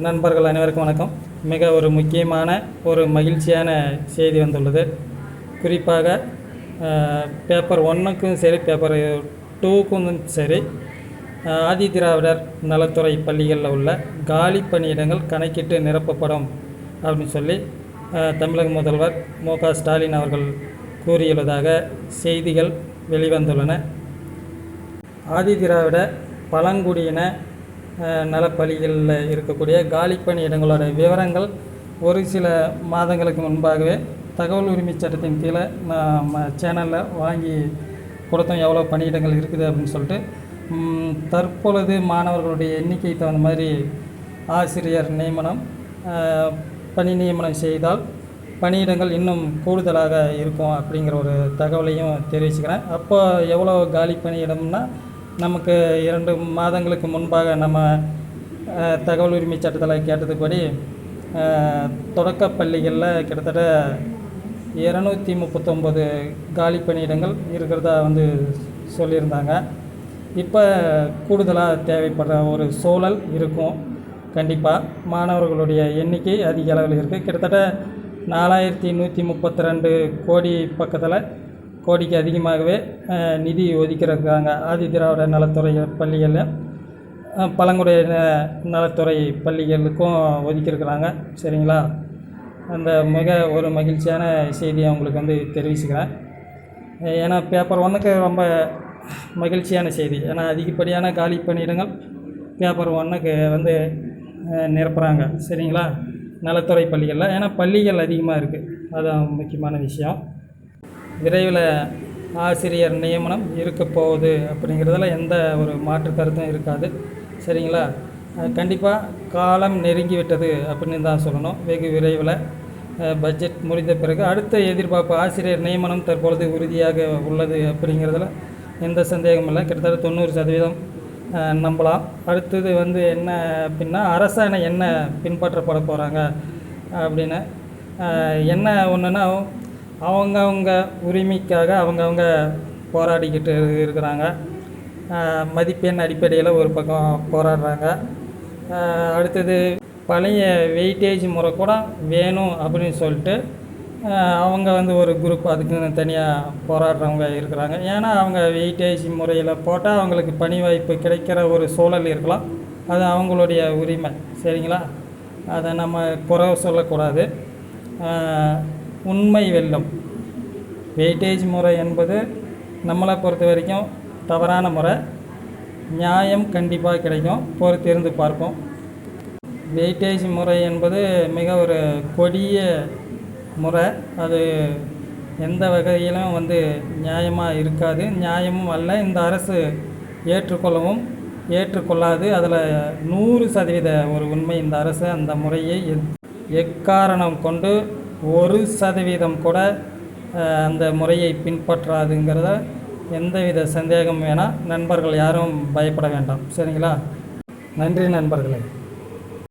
நண்பர்கள் அனைவருக்கும் வணக்கம். மிக ஒரு முக்கியமான ஒரு மகிழ்ச்சியான செய்தி வந்துள்ளது. குறிப்பாக பேப்பர் ஒன்றுக்கும் சரி பேப்பர் டூக்கும் சரி ஆதி திராவிடர் நலத்துறை பள்ளிகளில் உள்ள காலி பணியிடங்கள் கணக்கிட்டு நிரப்பப்படும் அப்படின்னு சொல்லி தமிழக முதல்வர் மு க ஸ்டாலின் அவர்கள் கூறியுள்ளதாக செய்திகள் வெளிவந்துள்ளன. ஆதி திராவிட பழங்குடியின நலப்பலிகளில் இருக்கக்கூடிய காலிப்பணி இடங்களோட விவரங்கள் ஒரு சில மாதங்களுக்கு முன்பாகவே தகவல் உரிமை சட்டத்தின் கீழே நம்ம சேனலில் வாங்கி கொடுத்தோம். எவ்வளோ பணியிடங்கள் இருக்குது அப்படின்னு சொல்லிட்டு தற்பொழுது மாணவர்களுடைய எண்ணிக்கை தகுந்த மாதிரி ஆசிரியர் நியமனம் பணி நியமனம் செய்தால் பணியிடங்கள் இன்னும் கூடுதலாக இருக்கும் அப்படிங்கிற ஒரு தகவலையும் தெரிவிச்சுக்கிறேன். அப்போ எவ்வளோ காலி பணியிடம்னா நமக்கு இரண்டு மாதங்களுக்கு முன்பாக நம்ம தகவல் உரிமை சட்டத்தில் கேட்டதுபடி தொடக்க பள்ளிகளில் கிட்டத்தட்ட இரநூத்தி முப்பத்தொம்பது காலி பணியிடங்கள் இருக்கிறதா வந்து சொல்லியிருந்தாங்க. இப்போ கூடுதலாக தேவைப்படுற ஒரு சூழல் இருக்கும். கண்டிப்பாக மாணவர்களுடைய எண்ணிக்கை அதிக அளவில் இருக்குது கிட்டத்தட்ட நாலாயிரத்தி நூற்றி முப்பத்தி ரெண்டு கோடி பக்கத்தில் கோடிக்கு அதிகமாகவே நிதி ஒதுக்கியிருக்காங்க. ஆதி திராவிட நலத்துறை பள்ளிகளில் பழங்குடியின நலத்துறை பள்ளிகளுக்கும் ஒதுக்கியிருக்கிறாங்க. சரிங்களா? அந்த மிக ஒரு மகிழ்ச்சியான செய்தியை உங்களுக்கு வந்து தெரிவிச்சுக்கிறேன். ஏன்னா பேப்பர் ஒன்றுக்கு ரொம்ப மகிழ்ச்சியான செய்தி. ஏன்னா அதிகப்படியான காலி பணியிடங்கள் பேப்பர் ஒன்றுக்கு வந்து நிரப்புகிறாங்க சரிங்களா? நலத்துறை பள்ளிகளில். ஏன்னா பள்ளிகள் அதிகமாக இருக்குது அதுதான் முக்கியமான விஷயம். விரைவில் ஆசிரியர் நியமனம் இருக்க போகுது அப்படிங்கிறதுல எந்த ஒரு மாற்று கருத்தும் இருக்காது. சரிங்களா? கண்டிப்பாக காலம் நெருங்கி விட்டது அப்படின்னு தான் சொல்லணும். வெகு விரைவில் பட்ஜெட் முடிந்த பிறகு அடுத்த எதிர்பார்ப்பு ஆசிரியர் நியமனம் தற்பொழுது உறுதியாக உள்ளது அப்படிங்கிறதுல எந்த சந்தேகமும் இல்லை. கிட்டத்தட்ட தொண்ணூறு சதவீதம் நம்பலாம். அடுத்தது வந்து என்ன அப்படின்னா அரசாணை என்ன பின்பற்றப்பட போகிறாங்க அப்படின்னு என்ன ஒன்றுன்னா அவங்கவுங்க உரிமைக்காக அவங்கவுங்க போராடிக்கிட்டு இருக்கிறாங்க. மதிப்பெண் அடிப்படையில் ஒரு பக்கம் போராடுறாங்க. அடுத்தது பழைய வெயிட்டேஜ் முறை கூட வேணும் அப்படின்னு சொல்லிட்டு அவங்க வந்து ஒரு குரூப் அதுக்குன்னு தனியாக போராடுறவங்க இருக்கிறாங்க. ஏன்னா அவங்க வெயிட்டேஜ் முறையில் போட்டால் அவங்களுக்கு பணி வாய்ப்பு கிடைக்கிற ஒரு சூழல் இருக்கலாம். அது அவங்களுடைய உரிமை. சரிங்களா? அதை நம்ம குறை சொல்லக்கூடாது. உண்மை வெல்லும். வெயிட்டேஜ் முறை என்பது நம்மளை பொறுத்த வரைக்கும் தவறான முறை. நியாயம் கண்டிப்பாக கிடைக்கும். பொறுத்திருந்து பார்ப்போம். வெயிட்டேஜ் முறை என்பது மிக ஒரு கொடிய முறை. அது எந்த வகையிலும் வந்து நியாயமாக இருக்காது. நியாயமும் அல்ல. இந்த அரசு ஏற்றுக்கொள்ளவும் ஏற்றுக்கொள்ளாது. அதில் நூறு சதவீத ஒரு உண்மை இந்த அரசு அந்த முறையை எத்- எக்காரணம் கொண்டு ஒரு சதவீதம் கூட அந்த முறையை பின்பற்றாதுங்கிறத எந்தவித சந்தேகம் வேணால் நண்பர்கள் யாரும் பயப்பட வேண்டாம். சரிங்களா? நன்றி நண்பர்களே.